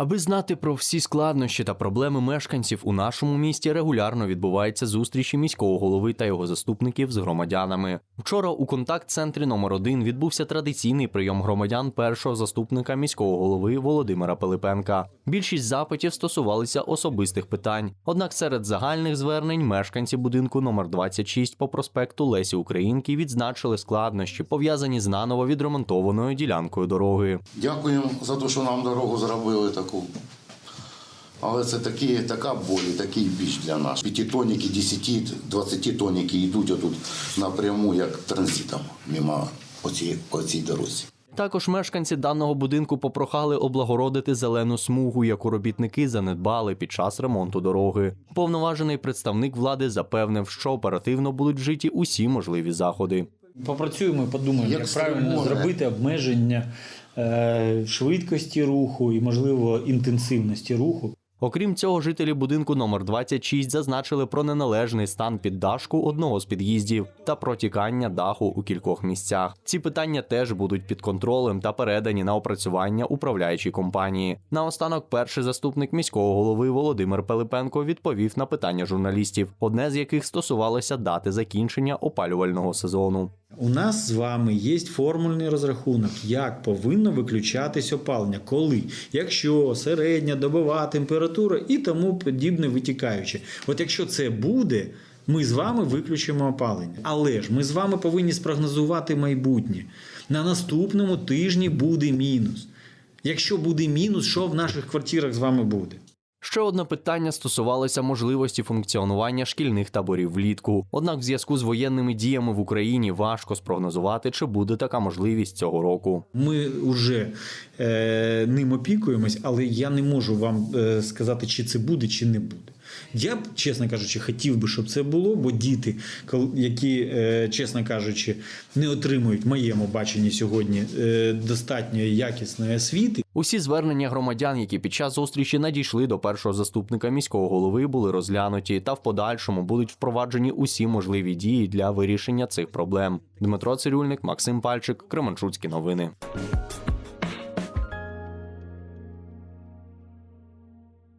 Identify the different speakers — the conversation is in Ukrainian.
Speaker 1: Аби знати про всі складнощі та проблеми мешканців у нашому місті регулярно відбуваються зустрічі міського голови та його заступників з громадянами. Вчора у контакт-центрі номер 1 відбувся традиційний прийом громадян першого заступника міського голови Володимира Пилипенка. Більшість запитів стосувалися особистих питань. Однак серед загальних звернень мешканці будинку номер 26 по проспекту Лесі Українки відзначили складнощі, пов'язані з наново відремонтованою ділянкою дороги.
Speaker 2: Дякуємо за те, що нам дорогу зробили таку. Але це такі, така боль, і такий біч для нас. 10, 20 тонники йдуть отут напряму, як транзитом, мимо оцій, оцій дорозі.
Speaker 1: Також мешканці даного будинку попрохали облагородити зелену смугу, яку робітники занедбали під час ремонту дороги. Повноважений представник влади запевнив, що оперативно будуть вжиті усі можливі заходи.
Speaker 3: Попрацюємо і подумаємо,
Speaker 2: Як
Speaker 3: як, правильно зробити обмеження швидкості руху і, можливо, інтенсивності руху.
Speaker 1: Окрім цього, жителі будинку номер 26 зазначили про неналежний стан піддашку одного з під'їздів та протікання даху у кількох місцях. Ці питання теж будуть під контролем та передані на опрацювання управляючій компанії. Наостанок, перший заступник міського голови Володимир Пилипенко відповів на питання журналістів, одне з яких стосувалося дати закінчення опалювального сезону.
Speaker 3: У нас з вами є формульний розрахунок, як повинно виключатись опалення, коли, якщо середня добова температура і тому подібне витікаюче. От якщо це буде, ми з вами виключимо опалення. Але ж ми з вами повинні спрогнозувати майбутнє. На наступному тижні буде мінус. Якщо буде мінус, що в наших квартирах з вами буде?
Speaker 1: Ще одне питання стосувалося можливості функціонування шкільних таборів влітку. Однак, в зв'язку з воєнними діями в Україні важко спрогнозувати, чи буде така можливість цього року.
Speaker 3: Ми вже е, ним опікуємось, але я не можу вам е, сказати, чи це буде, чи не буде. Я б, чесно кажучи, хотів би, щоб це було, бо діти, які, е, чесно кажучи, не отримують в моєму баченні сьогодні е, достатньої якісної освіти,
Speaker 1: Усі звернення громадян, які під час зустрічі надійшли до першого заступника міського голови, були розглянуті та в подальшому будуть впроваджені усі можливі дії для вирішення цих проблем. Дмитро Цирюльник, Максим Пальчик, Кременчуцькі новини.